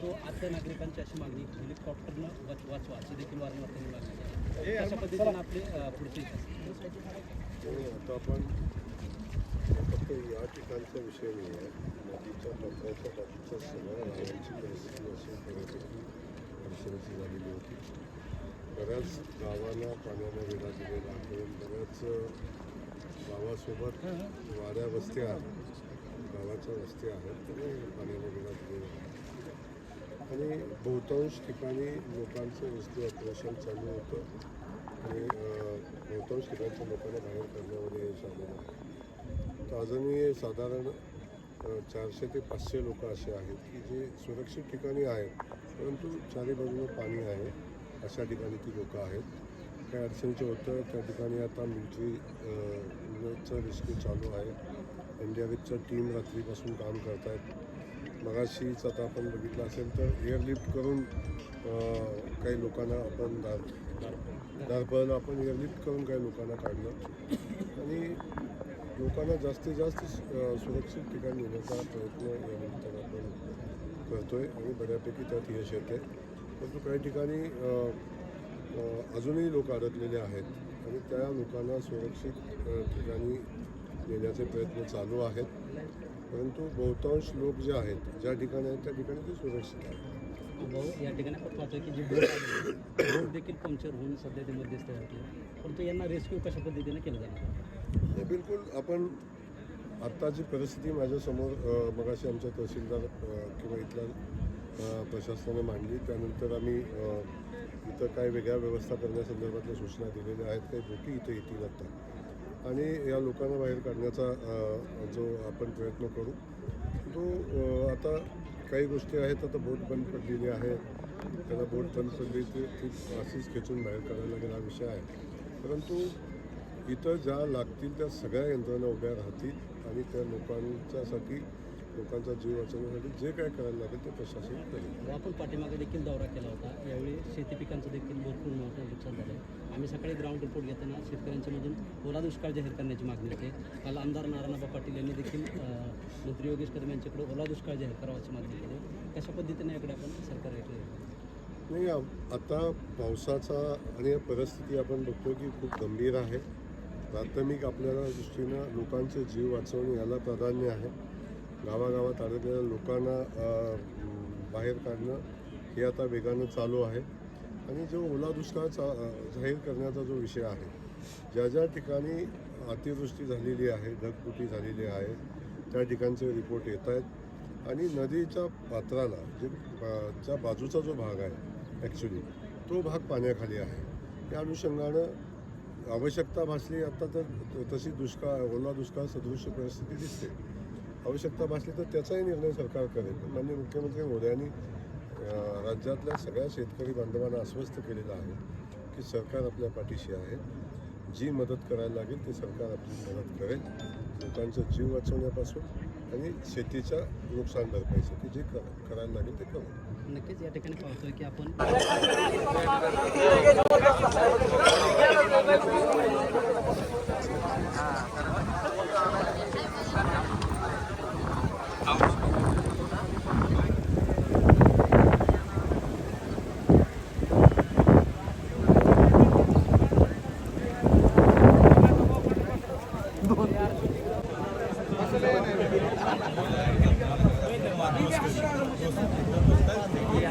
परंतु आता नागरिकांची अशी मागणी हेलिकॉप्टरनं वाच वाचवा अशी देखील वारंवार त्यांनी मागणी केली. आहे. अशा पद्धतीनं आपली पुढची आता आपण फक्त या ठिकाणचा विषय नाही आहे. नदीच्या पात्राच्या बाजूच्या सगळ्या गावांची परिस्थिती अशी बऱ्यापैकी अडचणीची झालेली होती. बऱ्याच गावांना पाण्याने वेढा दिलेला आहे. बऱ्याच गावासोबत वाड्या वस्त्या गावाच्या वस्त्या आहेत. तरी पाण्याने वेढा दिलेला आहे. आणि बहुतांश ठिकाणी लोकांचं वस्ती ऑपरेशन चालू होतं. आणि बहुतांश ठिकाणच्या लोकांना बाहेर करण्यामध्ये यश आलेलं आहे. तर अजूनही साधारण चारशे ते पाचशे लोक असे आहेत की जे सुरक्षित ठिकाणी आहेत परंतु चारी बाजूला पाणी आहे अशा ठिकाणी ती लोकं आहेत. काही अडचणीचं होतं त्या ठिकाणी आता मिलिटरीचं रेस्क्यू चालू आहे. एनडीआरएफच्या टीम रात्रीपासून काम करत आहेत मगाशीच आता आपण बघितलं असेल तर एअरलिफ्ट करून काही लोकांना आपण दार दारपळाला आपण एअरलिफ्ट करून काही लोकांना काढलं. आणि लोकांना जास्तीत जास्त सुरक्षित ठिकाणी नेण्याचा प्रयत्न या आपण करतो आहे आणि बऱ्यापैकी त्यात यश येते परंतु काही ठिकाणी अजूनही लोक अडकलेले आहेत आणि त्या लोकांना सुरक्षित ठिकाणी नेण्याचे प्रयत्न चालू आहेत. परंतु बहुतांश लोक जे आहेत ज्या ठिकाणी आहेत त्या ठिकाणी ते सुरक्षित आहेत. भाऊ या ठिकाणी आपण पाहतोय की जी बोट आहे बोट देखील पंक्चर होऊन सध्या ते मध्यस्थ परंतु यांना रेस्क्यू कशा पद्धतीने केलं जाणार? हे बिलकुल आपण आत्ताची परिस्थिती माझ्यासमोर अ, मगाशी आमच्या तहसीलदार अ, किंवा इथल्या अ, प्रशासनाने मांडली. त्यानंतर आम्ही अ, इथं काय वेगळ्या व्यवस्था करण्यासंदर्भातल्या सूचना दिलेल्या आहेत. काही बोटी इथे येतील आता. आणि या लोकांना बाहेर काढण्याचा जो आपण प्रयत्न करू तो आता काही गोष्टी आहेत आता बोट बंद पडलेली आहे. त्याला बोट बंद पडली ती ती अशीच खेचून बाहेर काढायला लागेल हा विषय आहे. परंतु इथं ज्या लागतील त्या सगळ्या यंत्रणा उभ्या राहतील आणि त्या लोकांच्यासाठी लोकांचा जीव वाचवण्यासाठी जे काय करायला लागेल ते प्रशासन करेल. आपण पाठीमागे देखील दौरा केला होता. यावेळी शेती पिकांचं देखील भरपूर मोठं नुकसान झालं आहे आम्ही सकाळी ग्राउंड रिपोर्ट घेताना शेतकऱ्यांच्या मधून ओला दुष्काळ जाहीर करण्याची मागणी होते. काल आमदार नारायणबा पाटील यांनी देखील मंत्री योगेश कदम यांच्याकडे ओला दुष्काळ जाहीर करावाची मागणी केली. कशा पद्धतीने याकडे आपण सरकारकडे नाही आता पावसाचा आणि परिस्थिती आपण बघतो की खूप गंभीर आहे. प्राथमिक आपल्याला दृष्टीनं लोकांचे जीव वाचवणे याला प्राधान्य आहे. गावागावात अडकलेल्या लोकांना बाहेर काढणं हे आता वेगानं चालू आहे. आणि जो ओला दुष्काळ चा जाहीर करण्याचा जो विषय आहे ज्या ज्या ठिकाणी अतिवृष्टी झालेली आहे ढगफुटी झालेली आहे त्या ठिकाणचे रिपोर्ट येत आहेत. आणि नदीच्या पात्राला जे च्या बाजूचा जो भाग आहे ॲक्च्युली तो भाग पाण्याखाली आहे. त्या अनुषंगानं आवश्यकता भासली आता तर तशी दुष्काळ ओला दुष्काळ सदृश्य परिस्थिती दिसते. आवश्यकता भासली तर त्याचाही निर्णय सरकार करेल. माननीय मुख्यमंत्री मोदयांनी राज्यातल्या सगळ्या शेतकरी बांधवांना अस्वस्थ केलेलं आहे की सरकार आपल्या पाठीशी आहे. जी मदत करायला लागेल ते सरकार आपली मदत करेल. लोकांचा जीव वाचवण्यापासून आणि शेतीच्या नुकसान भरपाईसाठी जे कर करायला लागेल ते करू नक्कीच या ठिकाणी पाहतोय की आपण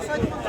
Thank you.